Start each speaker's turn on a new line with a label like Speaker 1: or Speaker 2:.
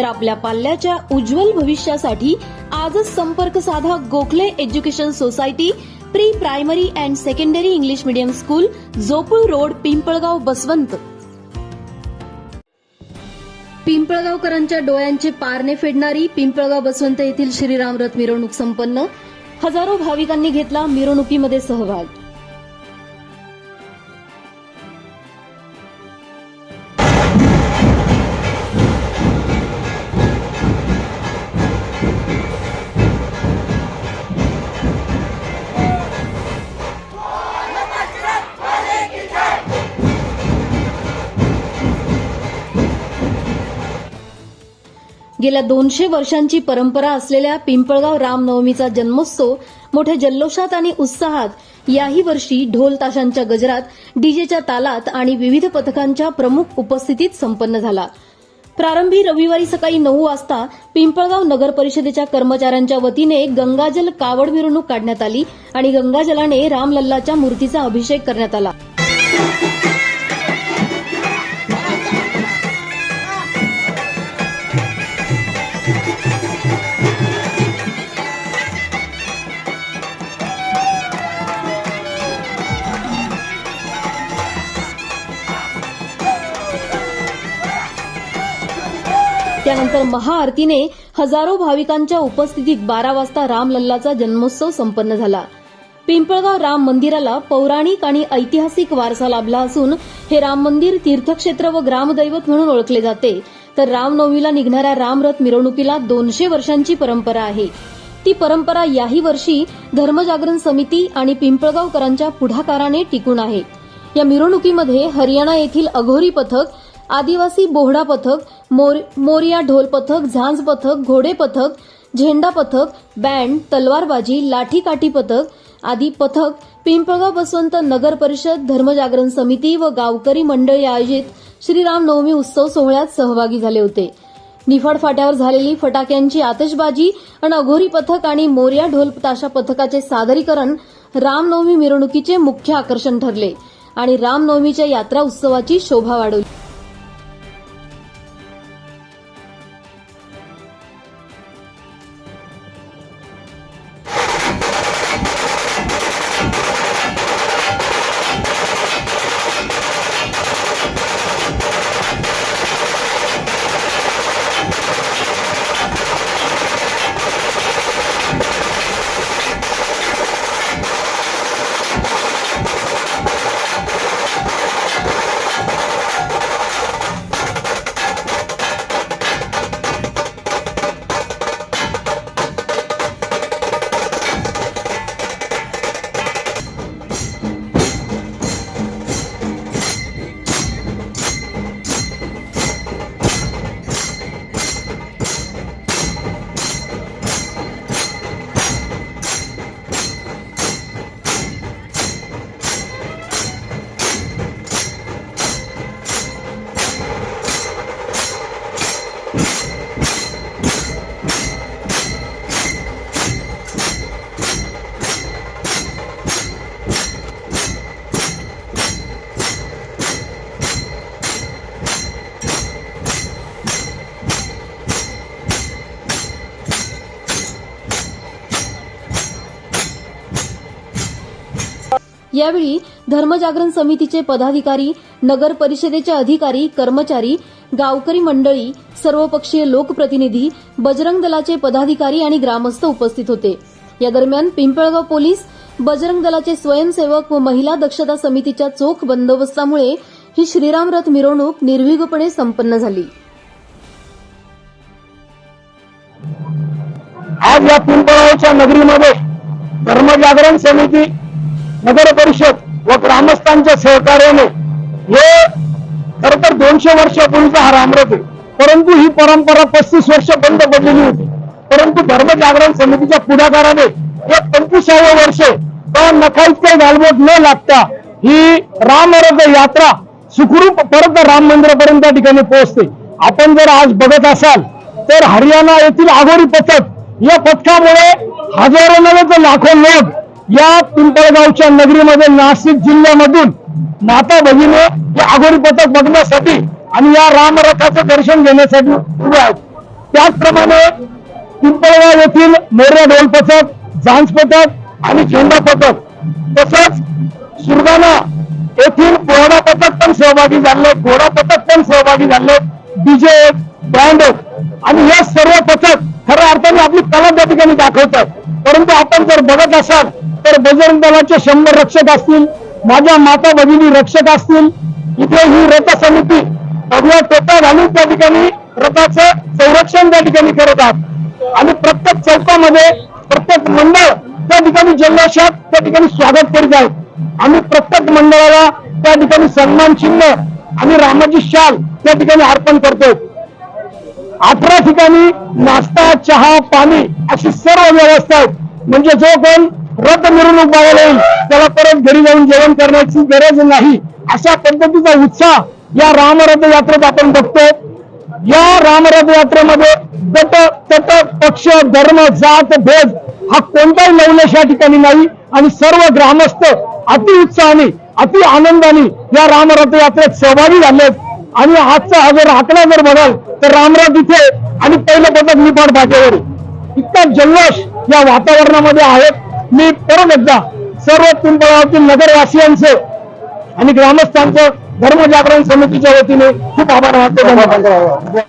Speaker 1: तर आपल्या पाल्याच्या उज्ज्वल भविष्यासाठी आजच संपर्क साधा Gokhale education society pre primary and secondary English medium school Jopul road Pimpalgaon Baswant. पिंपळगावकरांच्या डोळ्यांचे पारणे फेडणारी पिंपळगाव बसवंत येथील श्रीराम रथ मिरवणूक संपन्न. हजारो भाविकांनी घेतला मिरवणुकीमध्ये सहभाग. गेल्या दोनशे वर्षांची परंपरा असलेल्या पिंपळगाव रामनवमीचा जन्मोत्सव मोठ्या जल्लोषात आणि उत्साहात याही वर्षी ढोल ताशांच्या गजरात डीजेच्या तालात आणि विविध पथकांच्या प्रमुख उपस्थितीत संपन्न झाला. प्रारंभी रविवारी सकाळी नऊ वाजता पिंपळगाव नगर परिषदेच्या कर्मचाऱ्यांच्या वतीने गंगाजल कावड मिरवणूक काढण्यात आली आणि गंगाजलाने रामलल्लाच्या मूर्तीचा अभिषेक करण्यात आला. त्यानंतर महाआरतीने हजारो भाविकांच्या उपस्थितीत बारा वाजता रामलल्लाचा जन्मोत्सव संपन्न झाला. पिंपळगाव राम मंदिराला पौराणिक आणि ऐतिहासिक वारसा लाभला असून हे राम मंदिर तीर्थक्षेत्र व ग्रामदैवत म्हणून ओळखले जाते. तर रामनवमीला निघणाऱ्या रामरथ मिरवणुकीला दोनशे वर्षांची परंपरा आहे. ती परंपरा याही वर्षी धर्मजागरण समिती आणि पिंपळगावकरांच्या पुढाकाराने टिकून आहे. या मिरवणुकीमध्ये हरियाणा येथील अघोरी पथक आदिवासी बोहडा पथक मोर, मोरिया ढोल पथक झांज पथक घोडे पथक झेंडा पथक बँड तलवारबाजी लाठीकाठी पथक आदी पथक पिंपळगाव बसवंत नगर परिषद धर्मजागरण समिती व गावकरी मंडळी आयोजित श्रीराम नवमी उत्सव सोहळ्यात सहभागी झाले होते. निफाड फाट्यावर झालेली फटाक्यांची आतषबाजी आणि अघोरी पथक आणि मोर्या ढोल ताशा पथकाचे सादरीकरण रामनवमी मिरवणुकीचे मुख्य आकर्षण ठरले आणि रामनवमीच्या यात्रा उत्सवाची शोभा वाढवली. यावेळी धर्मजागरण समितीचे पदाधिकारी नगर परिषदेचे अधिकारी कर्मचारी गावकरी मंडळी सर्वपक्षीय लोकप्रतिनिधी बजरंग दलाचे पदाधिकारी आणि ग्रामस्थ उपस्थित होते. या दरम्यान पिंपळगाव पोलीस बजरंग दलाचे स्वयंसेवक व महिला दक्षता समितीच्या चोख बंदोबस्तामुळे ही श्रीराम रथ मिरवणूक निर्विघ्नपणे संपन्न झाली.
Speaker 2: आज या पिंपळगावच्या नगरीमध्ये धर्मजागरण समिती नगर परिषद व ग्रामस्थांच्या सहकार्याने हे खर तर दोनशे वर्षापूर्वीचा हा रामरथ आहे. परंतु ही परंपरा पस्तीस वर्ष बंद पडलेली होती. परंतु धर्मजागरण समितीच्या पुढाकाराने या पंचवीसाव्या वर्ष नका इतके गालबोट न लागता ही रामरथ यात्रा सुखरूप परत राम मंदिरापर्यंत त्या ठिकाणी पोहोचते. आपण जर आज बघत असाल तर हरियाणा येथील आघोरी पथक या पथकामुळे हजारो नव्हे तर लाखो लोक या पिंपळगावच्या नगरीमध्ये नाशिक जिल्ह्यामधून माता भगिनी हे आघोरी पथक बघण्यासाठी आणि या रामरथाचं दर्शन घेण्यासाठी उभे आहेत. त्याचप्रमाणे पिंपळगाव येथील मोर्या ढोल पथक झांज पथक आणि झेंडा पथक तसंच सुरगाणा येथील घोडा पथक पण सहभागी झाले घोडा पथक पण सहभागी झाले डीजे बँड आणि हे सर्व पथक खऱ्या अर्थाने आपली कला त्या ठिकाणी दाखवतात. परंतु आपण जर बघत असाल तर बजरंग दलाचे शंभर रक्षक असतील माझ्या माता भगिनी रक्षक असतील इथे ही रथ समिती भगव्या टोपा घालून त्या ठिकाणी रथाचं संरक्षण त्या ठिकाणी करत आहात. आणि प्रत्येक चौकामध्ये प्रत्येक मंडळ त्या ठिकाणी जल्लोषात त्या ठिकाणी स्वागत करीत आहेत. आम्ही प्रत्येक मंडळाला त्या ठिकाणी सन्मान चिन्ह आणि रामाची शाल त्या ठिकाणी अर्पण करतोय. अठरा ठिकाणी नाश्ता चहा पाणी अशी सर्व व्यवस्था आहेत. म्हणजे जो कोण रथ मिरवणूक बघायला येईल त्याला परत घरी जाऊन जेवण करण्याची गरज नाही. अशा पद्धतीचा उत्साह या रामरथ यात्रेत आपण बघतो या रामरथ यात्रेमध्ये गट तट पक्ष धर्म जात भेद हा कोणताही नवलेश या ठिकाणी नाही. आणि सर्व ग्रामस्थ अति उत्साहाने अति आनंदाने या रामरथ यात्रेत सहभागी झालेत आणि आजचा हा जर आकडा जर बघाल तर रामरथ इथे आणि पहिलं पथक निपाड भाजेवर इतका जल्लोष या वातावरणामध्ये आहे मी परत एकदा सर्व पिंपळगावतील नगरवासियांचं आणि ग्रामस्थांचं धर्म जागरण समितीच्या वतीने खूप आभार मानतो.